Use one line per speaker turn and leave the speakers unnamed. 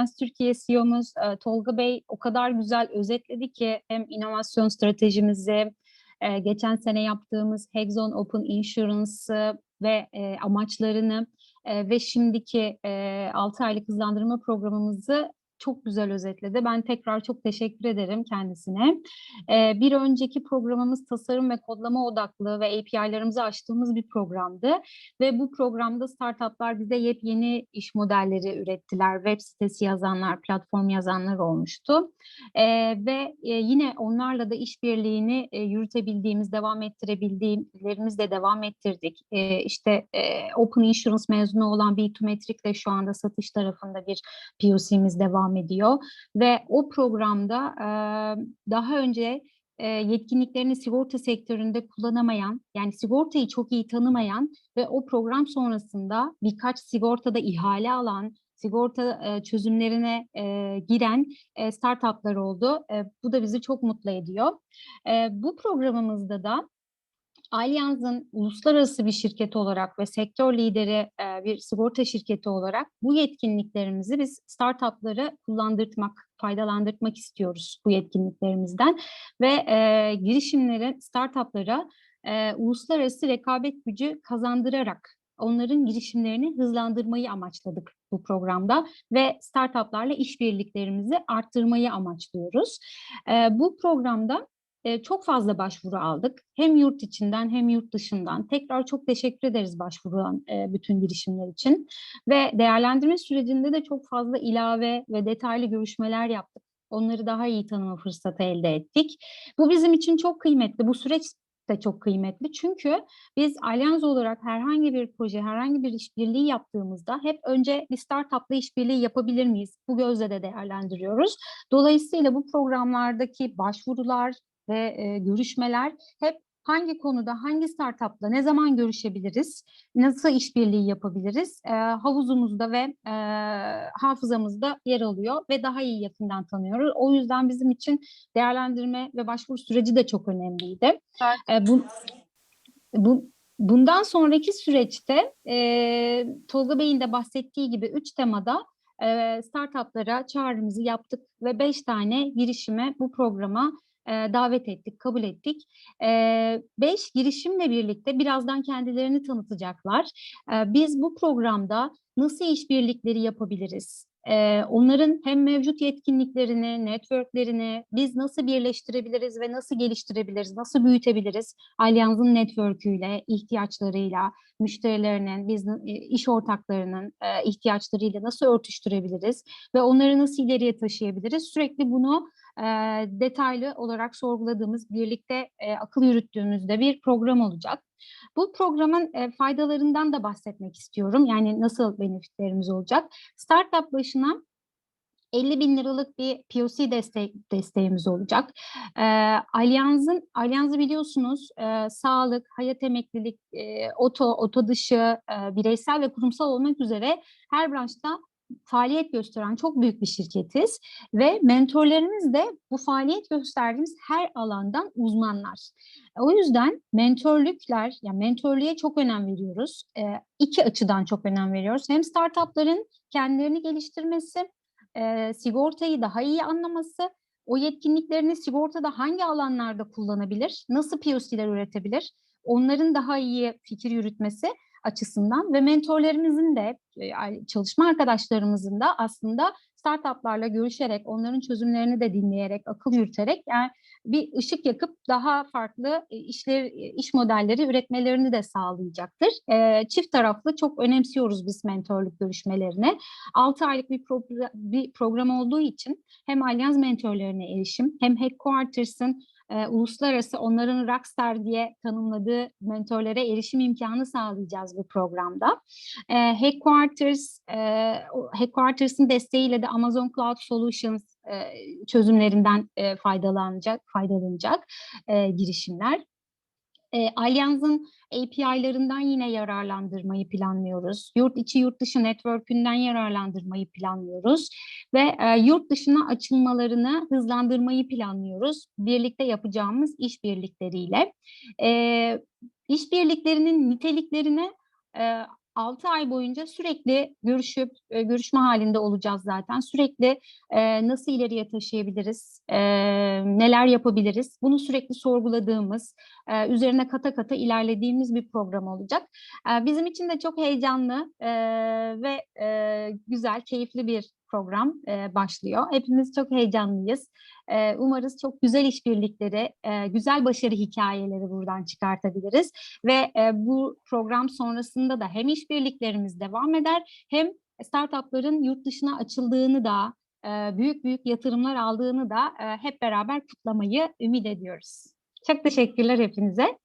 Allianz Türkiye CEO'muz e, Tolga Bey o kadar güzel özetledi ki hem inovasyon stratejimizi, e, geçen sene yaptığımız Hexon Open Insurance'ı ve e, amaçlarını ve şimdiki e, 6 aylık hızlandırma programımızı çok güzel özetledi. Ben tekrar çok teşekkür ederim kendisine. Ee, bir önceki programımız tasarım ve kodlama odaklı ve API'larımızı açtığımız bir programdı. Ve bu programda startuplar bize yepyeni iş modelleri ürettiler. Web sitesi yazanlar, platform yazanlar olmuştu. Ee, ve e, yine onlarla da işbirliğini e, yürütebildiğimiz, devam ettirebildiğimizle devam ettirdik. E, işte e, Open Insurance mezunu olan B2Metric ile şu anda satış tarafında bir POC'miz devam ediyor. Ve o programda e, daha önce e, yetkinliklerini sigorta sektöründe kullanamayan, yani sigortayı çok iyi tanımayan ve o program sonrasında birkaç sigortada ihale alan, sigorta e, çözümlerine e, giren e, startuplar oldu. E, bu da bizi çok mutlu ediyor. E, bu programımızda da Allianz'ın uluslararası bir şirket olarak ve sektör lideri e, bir sigorta şirketi olarak bu yetkinliklerimizi biz startupları kullandırtmak, faydalandırmak istiyoruz bu yetkinliklerimizden ve e, girişimlerin startuplara e, uluslararası rekabet gücü kazandırarak onların girişimlerini hızlandırmayı amaçladık bu programda ve startuplarla işbirliklerimizi arttırmayı amaçlıyoruz. E, bu programda e, çok fazla başvuru aldık. Hem yurt içinden hem yurt dışından. Tekrar çok teşekkür ederiz başvurulan e, bütün girişimler için. Ve değerlendirme sürecinde de çok fazla ilave ve detaylı görüşmeler yaptık. Onları daha iyi tanıma fırsatı elde ettik. Bu bizim için çok kıymetli. Bu süreç de çok kıymetli. Çünkü biz Allianz olarak herhangi bir proje, herhangi bir işbirliği yaptığımızda hep önce bir startupla işbirliği yapabilir miyiz? Bu gözle de değerlendiriyoruz. Dolayısıyla bu programlardaki başvurular, ve e, görüşmeler hep hangi konuda, hangi startupla ne zaman görüşebiliriz, nasıl işbirliği yapabiliriz e, havuzumuzda ve e, hafızamızda yer alıyor ve daha iyi yakından tanıyoruz. O yüzden bizim için değerlendirme ve başvuru süreci de çok önemliydi. E, bu, bu, bundan sonraki süreçte e, Tolga Bey'in de bahsettiği gibi üç temada e, startuplara çağrımızı yaptık ve beş tane girişime bu programa davet ettik, kabul ettik. Beş girişimle birlikte birazdan kendilerini tanıtacaklar. Biz bu programda nasıl işbirlikleri yapabiliriz? Ee, onların hem mevcut yetkinliklerini, networklerini biz nasıl birleştirebiliriz ve nasıl geliştirebiliriz, nasıl büyütebiliriz? Allianz'ın network'üyle, ihtiyaçlarıyla, müşterilerinin, biz iş ortaklarının e, ihtiyaçlarıyla nasıl örtüştürebiliriz ve onları nasıl ileriye taşıyabiliriz? Sürekli bunu e, detaylı olarak sorguladığımız, birlikte e, akıl yürüttüğümüzde bir program olacak. Bu programın e, faydalarından da bahsetmek istiyorum. Yani nasıl benefitlerimiz olacak? Startup başına 50 bin liralık bir POC destek, desteğimiz olacak. E, Allianz'ın Allianz'ı biliyorsunuz e, sağlık, hayat emeklilik, e, oto, oto dışı, e, bireysel ve kurumsal olmak üzere her branşta faaliyet gösteren çok büyük bir şirketiz ve mentorlarımız da bu faaliyet gösterdiğimiz her alandan uzmanlar. O yüzden mentorluklar, yani mentorluğa çok önem veriyoruz. E, iki açıdan çok önem veriyoruz. Hem startupların kendilerini geliştirmesi, e, sigortayı daha iyi anlaması, o yetkinliklerini sigortada hangi alanlarda kullanabilir, nasıl POC'ler üretebilir, onların daha iyi fikir yürütmesi açısından ve mentorlarımızın da çalışma arkadaşlarımızın da aslında startuplarla görüşerek, onların çözümlerini de dinleyerek, akıl yürüterek yani bir ışık yakıp daha farklı işler, iş modelleri üretmelerini de sağlayacaktır. çift taraflı çok önemsiyoruz biz mentorluk görüşmelerini. 6 aylık bir, progr bir program olduğu için hem Allianz mentorlarına erişim hem Headquarters'ın e, uluslararası onların rockstar diye tanımladığı mentorlara erişim imkanı sağlayacağız bu programda. E, Headquarters, e, Headquarters'ın desteğiyle de Amazon Cloud Solutions e, çözümlerinden e, faydalanacak, faydalanacak e, girişimler. E, Allianz'ın API'larından yine yararlandırmayı planlıyoruz. Yurt içi yurt dışı network'ünden yararlandırmayı planlıyoruz. Ve e, yurt dışına açılmalarını hızlandırmayı planlıyoruz. Birlikte yapacağımız işbirlikleriyle. E, işbirliklerinin niteliklerine e, 6 ay boyunca sürekli görüşüp e, görüşme halinde olacağız zaten. Sürekli e, nasıl ileriye taşıyabiliriz, e, neler yapabiliriz bunu sürekli sorguladığımız, e, üzerine kata kata ilerlediğimiz bir program olacak. E, bizim için de çok heyecanlı e, ve e, güzel, keyifli bir program e, başlıyor. Hepimiz çok heyecanlıyız. E, umarız çok güzel işbirlikleri, e, güzel başarı hikayeleri buradan çıkartabiliriz ve e, bu program sonrasında da hem işbirliklerimiz devam eder hem startupların yurt dışına açıldığını da e, büyük büyük yatırımlar aldığını da e, hep beraber kutlamayı ümit ediyoruz. Çok teşekkürler hepinize.